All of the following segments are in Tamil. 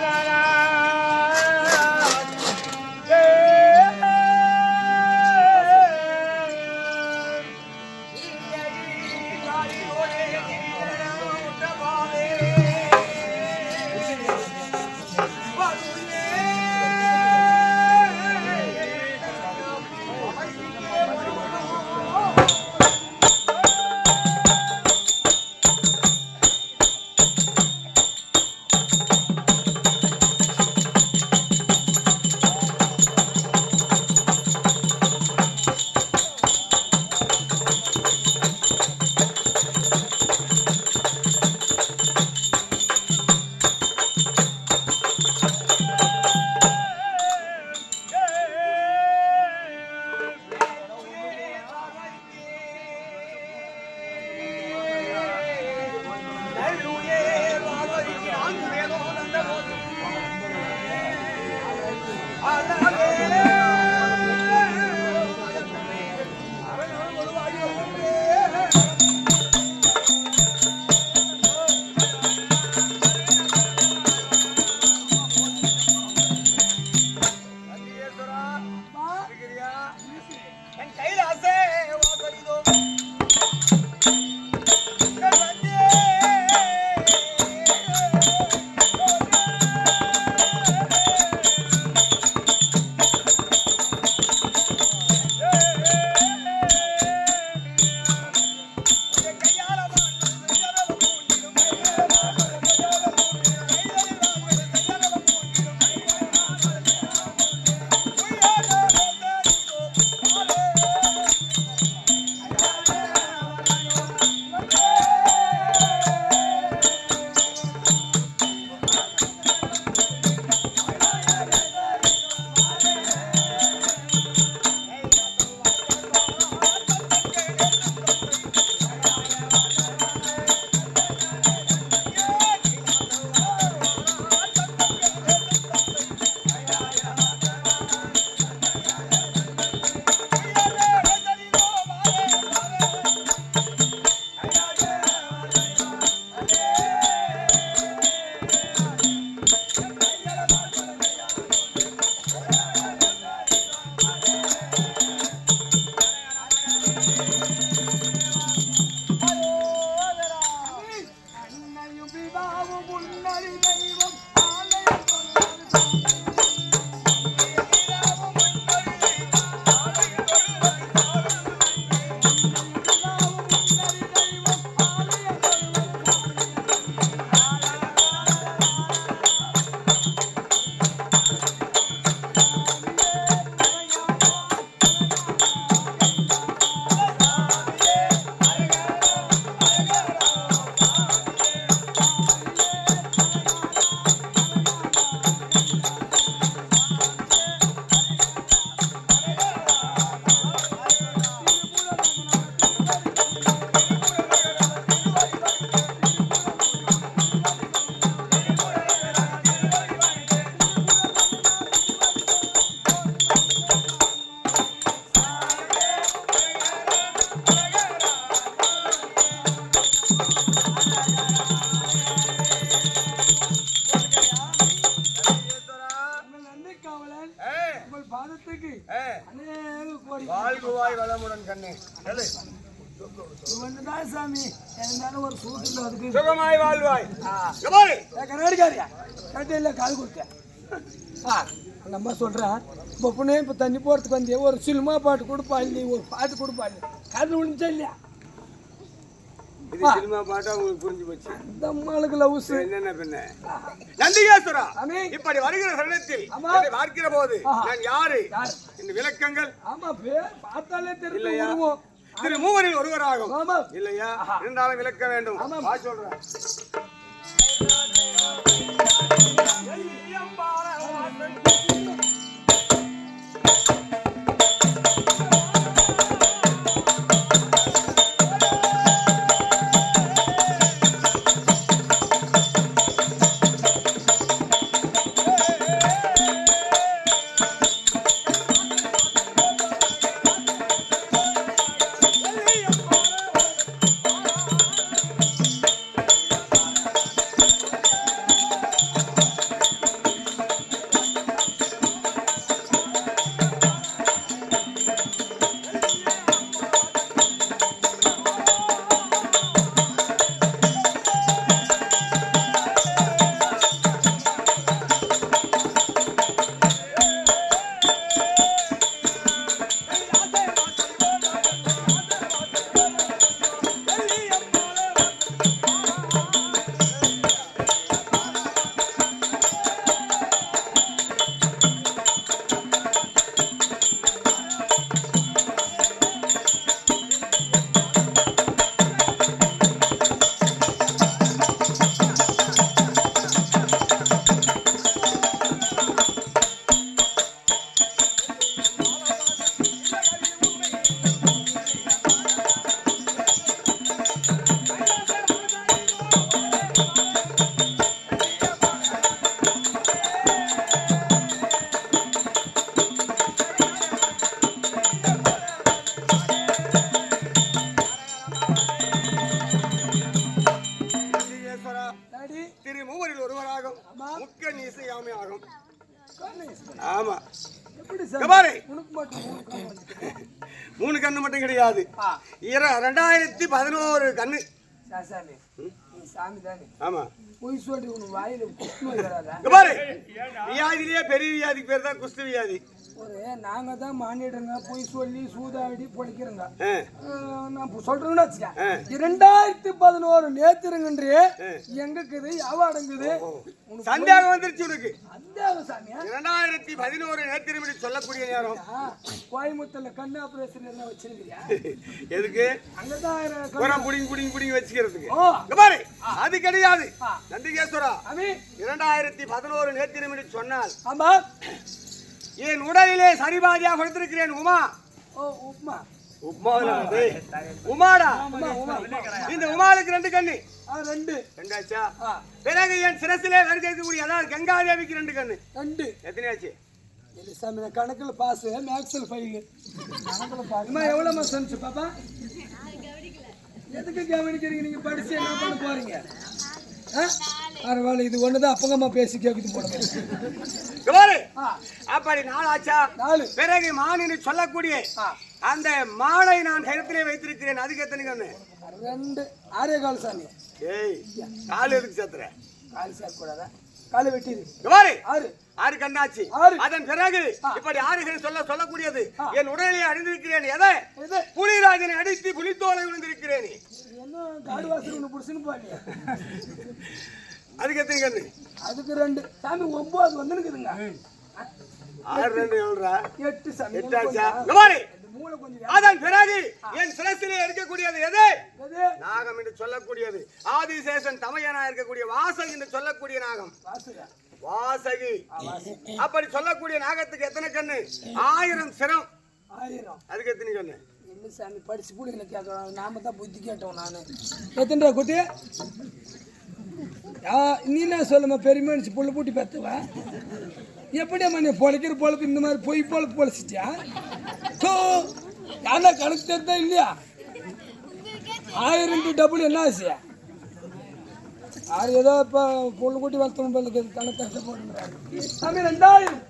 என் எவ்வாறு? கண்ணாடிக்காரியா கட்டையில் கால் கொடுத்தேன் ஆ. அந்த அம்மா சொல்கிறா இப்போ பொண்ணே இப்போ தண்ணி போகிறதுக்கு வந்து ஒரு சினிமா பாட்டு கொடுப்பா இல்லை ஒரு பாட்டு கொடுப்பா இல்லை கண்ணு விழுந்துச்சா இல்லையா? இது சினிமா பாட்டா உங்களுக்கு புரிஞ்சு போச்சு. இந்த அம்மாளுக்கு லவ்ஸ் என்னென்ன பின்ன நந்திகேஸ்வரா இப்படி வருகிற சரணத்தில் பார்க்கிற போது. நான் யாரு? இந்த விளக்கங்கள். ஆமா பேர் பார்த்தாலே? உருவம். திரு மூவரில் ஒருவராகும் இல்லையா இருந்தாலும் விளக்க வேண்டும் சொல்றேன் ஐயம்பாள ஒருவராகும். ஆமா. முக்கிய நீசையாமை ஆகும் ஆமா மூணு கண்ணு மட்டும் கிடையாது. ரெண்டாயிரத்தி பதினோரு கண்ணு. வியாதிலேயே பெரிய வியாதிக்கு பேர் தான் குஸ்து வியாதி. ஒரு நாங்க தான் மானிடுங்க பொய் சொல்லி சூதாடி பொழைக்கிறோங்க. நான் சொல்றேன்னு வச்சுக்க. இரண்டாயிரத்தி பதினோரு நேத்திருங்கன்றே எங்க இருக்குது யாவ அடங்குது? சந்தேகம் வந்துருச்சு உனக்கு. அந்த சாமியா இரண்டாயிரத்தி பதினோரு நேத்திரம் சொல்லக்கூடிய நேரம். கோயம்புத்தூர்ல கண்ணு ஆபரேஷன் எல்லாம் வச்சிருக்கிறியா? எதுக்கு? அங்கதான் புறம் புடிங்கி புடிங்கி புடிங்கி வச்சுக்கிறதுக்கு. பாரு. அது கிடையாது. நந்திகேஸ்வரா சாமி. இரண்டாயிரத்தி பதினோரு நேத்திரம் சொன்னால் ஆமா என் உடலிலே சரிபாதியாக கொடுத்திருக்கிறேன் உமா. ஓ உப்மா. உமாடா. இந்த உமாளுக்கு ரெண்டு கண்ணு. ஆ ரெண்டு. ரெண்டாச்சா? பிறகு என் சிரசிலே வருகிறதுக்கூடிய அதாவது கங்காதேவிக்கு ரெண்டு கண்ணு. ரெண்டு. எத்தனையாச்சு? சாமி கணக்குல பாஸ் மேக்ஸில் ஃபைலு கணக்குல பாஸ் அம்மா எவ்வளோம்மா சொன்னிச்சு பாப்பா? எதுக்கு கவனிக்கிறீங்க? நீங்க படிச்சு என்ன பண்ண போறீங்க? ஆ? பரவாயில்ல இது ஒன்று தான் அப்பங்கம்மா பேசி கேட்குது போட அப்படி நாளாச்சா? நாலு. பிறகு மான் என்று சொல்லக்கூடிய அந்த மானை நான் கழுத்திலே வைத்திருக்கிறேன். அதுக்கு எத்தனை கண்ணு? ரெண்டு. ஆரே கால் சாமி. ஏய் கால் எதுக்கு சேர்த்துற? கால் சேர்க்கக்கூடாதா? காலை பாரு. ஆறு. ஆறு கண்ணாச்சு. அதன் பிறகு இப்படி ஆறுகள் சொல்ல சொல்லக்கூடியது. என் உடலிலே அணிந்திருக்கிறேன். எதை? புலிராஜனை அடித்து புலித்தோலை விழுந்திருக்கிறேன் காடு அதுக்கு எத்தனை கண்ணு அதுக்கு ரெண்டு. சாமி ஒன்பது வந்துருக்குதுங்க. ஆறு ரெண்டு எவ்வளோடா? எட்டு சாமி மூளை கொஞ்சம். அதன் பிறகு என் சிரசிலே இருக்கக்கூடியது எது? நாகம் என்று சொல்லக்கூடியது. ஆதிசேஷன் தமையனா இருக்கக்கூடிய வாசகி என்று சொல்லக்கூடிய நாகம். வாசகி? அப்படி சொல்லக்கூடிய நாகத்துக்கு எத்தனை கண்ணு ஆயிரம் சிரம். ஆயிரம். அதுக்கு எத்தனை கண்ணு என்ன சாமி படிச்சு பிள்ளைங்களை கேட்கலாம் நாம தான் புத்தி கேட்டோம் நான். எத்தனை குட்டி? நீ என்ன சொல்லுமா பெருமை நினச்சி புள்ள பூட்டி பெத்துவ? எப்படியாம்மா நீ பொழைக்கிற பொழப்பு இந்த மாதிரி பொய் பொழப்பு பொழைச்சிட்டியா? ஸோ யாரா கணக்கு தெரிந்தா இல்லையா? ஆயிரம் டு டபுள் என்ன ஆச்சு? அது ஏதோ இப்போ புள்ள கூட்டி வளர்த்தணும் போல இருக்குது கணக்கு கஷ்டப்படுறாரு சாமி ரெண்டாயிரம்.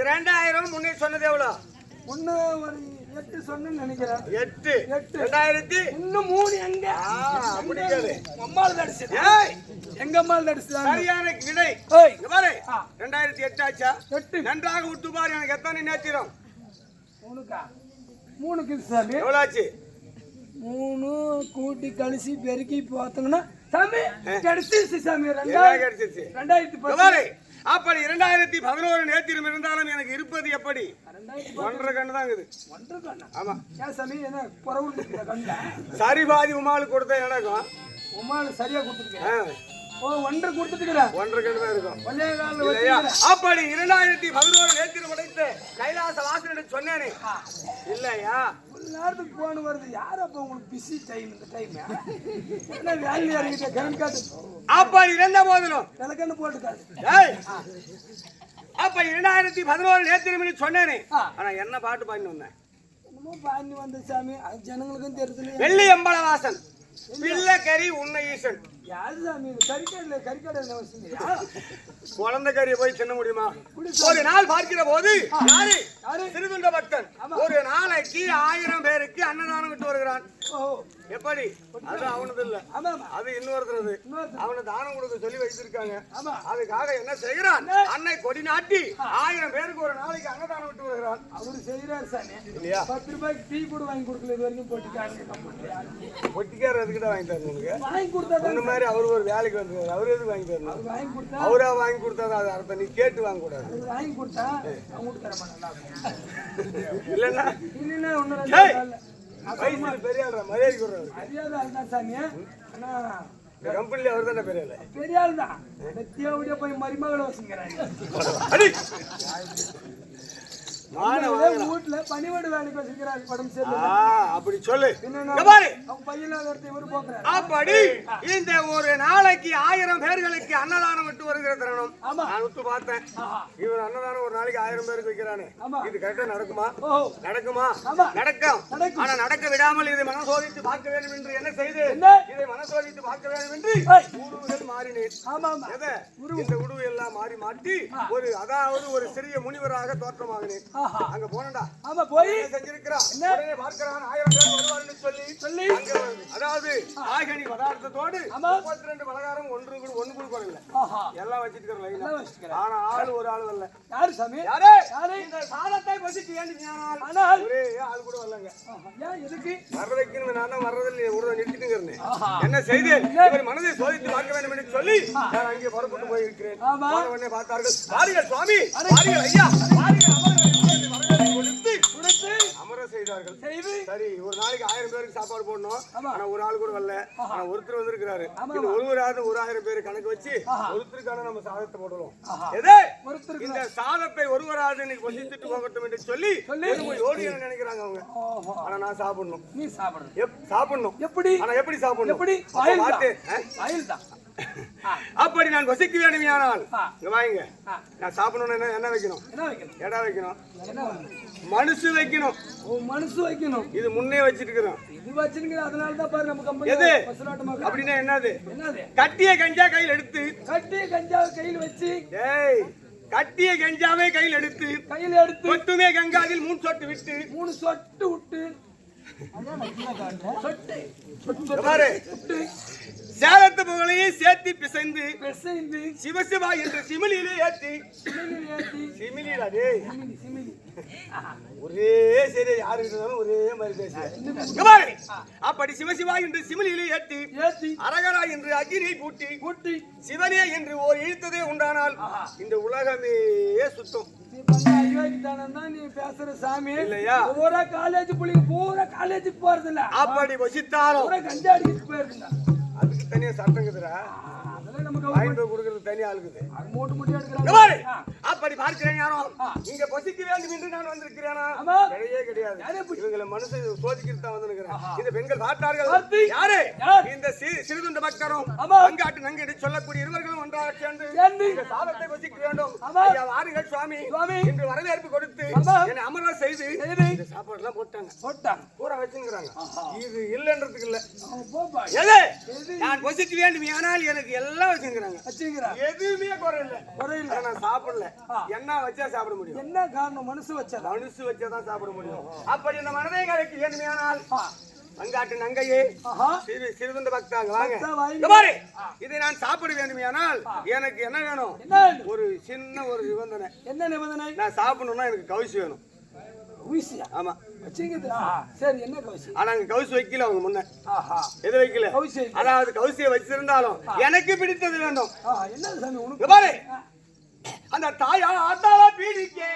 இரண்டாயிரம் முன்னே சொன்னது எவ்வளோ? ஒன்று ஒரு எட்டு சொன்னேன்னு நினைக்கிறேன். எட்டு. எட்டு. ரெண்டாயிரத்தி. இன்னும் மூணு எங்க? அப்படி கேளு. அம்மாள் தடிச்சது? ஏய். எங்க அம்மாள் தடிச்சுதாங்க சரியான இங்க பாரு. ரெண்டாயிரத்தி எட்டு ஆச்சா? எட்டு. நன்றாக விட்டு பாரு எனக்கு எத்தனை நேத்திரம்? மூணுக்கா? மூணுக்கு சாமி. எவ்வளோ ஆச்சு மூணு கூட்டி கழிச்சு பெருக்கி பார்த்தோம்னா சாமி கிடைச்சிருச்சு சாமி. ரெண்டாயிரத்தி பாரு. அப்படி இரண்டாயிரத்தி பதினோரு நேத்திரம் இருந்தாலும் எனக்கு இருப்பது எப்படி? ரெண்டாயிரத்தி ஒன்றரை கண்ணு தான் இருக்குது. ஒன்று கண்ணா? ஆமா. ஏன் சாமி என்ன குறவு கண்ணா சரி பாதி உமாளுக்கு கொடுத்த எனக்கும் உமாள் சரியா கொடுத்துருக்கேன் ஓ ஒன்றரை கொடுத்துட்டுக்கிறேன் ஒன்றரை கண்ணு தான் இருக்கும். அப்படி இரண்டாயிரத்தி பதினோரு நேத்திரம் படைத்த கைலாச வாசன் சொன்னேனே. இல்லையா? நேரத்துக்கு போன் வருது. யார் அப்போ உங்களுக்கு பிஸி டைம் இந்த டைம் என்ன வேலையா இருக்கிட்ட கரண்ட் கார்டு அப்படி இருந்த போதிலும். ஏய், அப்ப இரண்டாயிரத்தி பதினோரு நேத்திரம் சொன்னேனே. ஆனா என்ன பாட்டு பாடினு வந்தேன். என்னமோ பாண்டி வந்த சாமி அது ஜனங்களுக்கும் தெரியுது வெள்ளி அம்பலவாசன் பிள்ளை கறி உன்னை ஈசன். யாரு சாமி? இது கறிக்கடையில் கறிக்கடை என்ன வச்சுருந்தியா குழந்தை கறியை போய் தின்ன முடியுமா? ஒரு நாள் பார்க்கிற போது யாரு? சிறுதுண்ட பக்தன். ஒரு நாளைக்கு ஆயிரம் பேருக்கு அன்னதானம் விட்டு வருகிறான். எப்படி? அது அவனது இல்ல. அது இன்னொருத்தரது இன்னொருத்தர். அவனை தானம் கொடுக்க சொல்லி வைத்திருக்காங்க. ஆமா. அதுக்காக என்ன செய்கிறான்? அன்னை கொடி நாட்டி ஆயிரம் பேருக்கு ஒரு நாளைக்கு அன்னதானம் விட்டு வருகிறான். அவரு செய்யறாரு சாமி. இல்லையா? பத்து ரூபாய்க்கு டீ கூட வாங்கி கொடுக்கல இது வரைக்கும் எதுக்கிட்ட வாங்கி தரணும் உனக்கு? வாங்கி கொடுத்தா இந்த மாதிரி அவர் ஒரு வேலைக்கு வந்து அவர் எதுக்கு வாங்கி தரணும்? வாங்கி கொடுத்தா அவரா வாங்கி கொடுத்தா அது அர்த்தம். நீ கேட்டு வாங்க கூடாது. வாங்கி கொடுத்தா அவங்க இருக்கும் இல்லைன்னா இல்லைன்னா ஒன்றும் கம்பெனில அவர் தானே பெரிய ஆளு பெரிய ஆள் தான் போய் மருமகளை மான உண்மையிலே வீட்டுல பணிவோடு வேலைக்கு வச்சிருக்கிறாரு படம் ஆ, சரியில்லை அப்படி சொல்லு. அப்படி இந்த ஒரு நாளைக்கு ஆயிரம் பேர்களுக்கு அன்னதானம் விட்டு வருகிற தருணம். ஆமா. நான் விட்டு பார்த்தேன். இவர் அன்னதானம் ஒரு நாளைக்கு ஆயிரம் பேருக்கு வைக்கிறானே. இது கரெக்டா நடக்குமா? நடக்குமா. நடக்கும். ஆனா நடக்க விடாமல் இதை மனசோதித்து பார்க்க வேண்டும் என்று என்ன செய்து? இதை மனசோதித்து பார்க்க வேண்டும் என்று. உருவுகள் மாறினேன்? இந்த உருவு எல்லாம் மாறி மாட்டி ஒரு அதாவது ஒரு சிறிய முனிவராக தோற்றமாகினேன். அங்க போனடா. ஆமா போய். என்ன? செஞ்சிருக்கிறான் உடனே பார்க்கிறான் ஆயிரம் பேர் வருவார்னு சொல்லி சொல்லி. அதாவது ஆகனி பதார்த்தத்தோடு. முப்பத்தி ரெண்டு பலகாரம் ஒன்று கூட ஒன்று கூட குறையில எல்லாம் வச்சிருக்கிற லைனா எல்லாம் வச்சிருக்கிறேன். ஆனா ஆள் ஒரு ஆள் வரல. யாரு சாமி? யாரு? யாரு? இந்த சாதத்தை பசிக்கு ஏண்டினால் ஆனால் ஒரே ஆள் கூட வரலங்க. ஏன் எதுக்கு? வர வைக்கணும் நான் தான் வர்றதில்லை ஒரு நிறுத்திட்டுங்கிறேன். ஆஹா. என்ன செய்து? இவர் மனதை சோதித்து பார்க்க வேண்டும் என்று சொல்லி நான் அங்கே புறப்பட்டு போயிருக்கிறேன். உடனே பார்த்தார்கள். வாருங்கள் சுவாமி. வாருங்கள். ஐயா. வாருங்கள். செய்தார்கள் செய்து சரி ஒரு நாளைக்கு ஆயிரம் பேருக்கு சாப்பாடு போடணும். ஆனா ஒரு ஆள் கூட வரல. ஆனா ஒருத்தர் வந்திருக்கிறாரு. ஒருவராவது ஒரு ஆயிரம் பேர் கணக்கு வச்சு ஒருத்தருக்கான நம்ம சாதத்தை போடலாம். எது? இந்த சாதத்தை ஒருவராவது இன்னைக்கு பொசித்துட்டு போகட்டும் என்று சொல்லி ஓடி நினைக்கிறாங்க அவங்க. ஆனா நான் சாப்பிடணும். நீ சாப்பிடுற எப் சாப்பிடணும். எப்படி? ஆனா எப்படி சாப்பிடணும்? எப்படி? ஆயில் தான் அப்படி நான் வசிக்க வேண்டுமையானால். இங்க வாங்க. நான் சாப்பிடணும்னு என்ன வைக்கணும்? எடா வைக்கணும். என்ன வைக்கணும்? மனுஷு வைக்கணும். ஓ மனசு வைக்கணும். இது முன்னே வச்சிட்டு இருக்கிறோம் இது வச்சிருக்கிற அதனால தான் பாரு நம்ம கம்பெனி எது? பசுலாட்டமாக அப்படின்னா என்னது? கட்டிய கஞ்சா கையில் எடுத்து. கட்டி கஞ்சாவை கையில் வச்சு. ஏய் கட்டிய கஞ்சாவை கையில் எடுத்து. கையில் எடுத்து. கொட்டுமே கங்காதில் மூணு சொட்டு விட்டு. மூணு சொட்டு விட்டு. சேலத்து புகழையும் சேர்த்து பிசைந்து பிசைந்து சிவசிவா என்ற சிமிலியிலே ஏத்தி சிமிலி ஏத்தி சிமிலிடா டேய் சிமிலி சிமிலி ஒரே சரி யாரு இருந்தாலும் ஒரே மாதிரி பேசுறேன் அப்படி சிவசிவா என்று சிமிலியிலே ஏத்தி ஏத்தி அரகரா என்று அக்னியை கூட்டி கூட்டி. சிவனே என்று ஓர் இழுத்ததே உண்டானால் இந்த உலகமே சுத்தம். தான் நீ பேசுற சாமி? இல்லையா? பூரா காலேஜ் புள்ளிங்க பூரா காலேஜுக்கு போறது இல்ல அப்படி வசித்தாலும். கஞ்சா அடிக்கிட்டு போயிருக்குங்க. அதுக்கு தனியா அதெல்லாம் நமக்கு வாங்கிட்டு போய் கொடுக்கறது தனியா ஆளுக்குது அது மூட்டு மூட்டி இங்க எடுக்கிறாங்க பாரு. ஆ. அப்படி பார்க்கிறேன் யாரோ இங்க பசிக்க வேண்டும் என்று நான் வந்திருக்கிறேனா ஆமா. கிடையவே கிடையாது யாரே போய் இவங்களை மனசு சோதிக்கிறது தான் வந்திருக்கிறேன் இந்த பெண்கள் பார்த்தார்கள் பார்த்து. யாரு யார்? இந்த சி- சிறுதுண்ட பக்தரும் ஆமா. அங்காட்டு நங்கடி சொல்லக்கூடிய இருவர்களும் ஒன்றாக சேர்ந்து சேர்ந்து. இந்த சாதத்தை பசிக்க வேண்டும் ஆமா. ஐயா வாருங்கள் சுவாமி சுவாமி. என்று வரவேற்பு கொடுத்து. என்னை செய்து. இந்த சாப்பாடு எல்லாம் போட்டாங்க போட்டாங்க பூரா வச்சுங்கிறாங்க இது இல்லன்றதுக்கு இல்ல? நான் பசிக்க வேண்டும் ஆனால் எனக்கு எல்லாம் வச்சுங்கிறாங்க வச்சுக்கிறான் எதுவுமே குறை இல்ல குறையில. ஆனா நான் சாப்பிடல. என்ன வச்சா சாப்பிட முடியும்? என்ன காரணம்? மனசு வச்சதா மனுஷு வச்சாதான் சாப்பிட முடியும். அப்படி இந்த மனதை கலைக்கு வேண்டுமையானால் அங்காட்டு நங்கையே சிறு சிறுதுண்ட பக்தாங்க வாங்க. இதை நான் சாப்பிட வேண்டுமையானால் எனக்கு என்ன வேணும்? ஒரு சின்ன ஒரு நிபந்தனை. என்ன நிபந்தனை? நான் சாப்பிடணும்னா எனக்கு கவுசி வேணும். ஆமா. வச்சிருக்கீங்களா என்ன கவுசி? ஆனா அங்க கவுசி வைக்கல அவங்க முன்ன. எது வைக்கல? கவுசி அதாவது கவுசியை வச்சிருந்தாலும் எனக்கு பிடித்தது வேண்டும். என்ன உனக்கு? பாரு. அந்த தாயா ஆத்தாளா பீடிக்கே.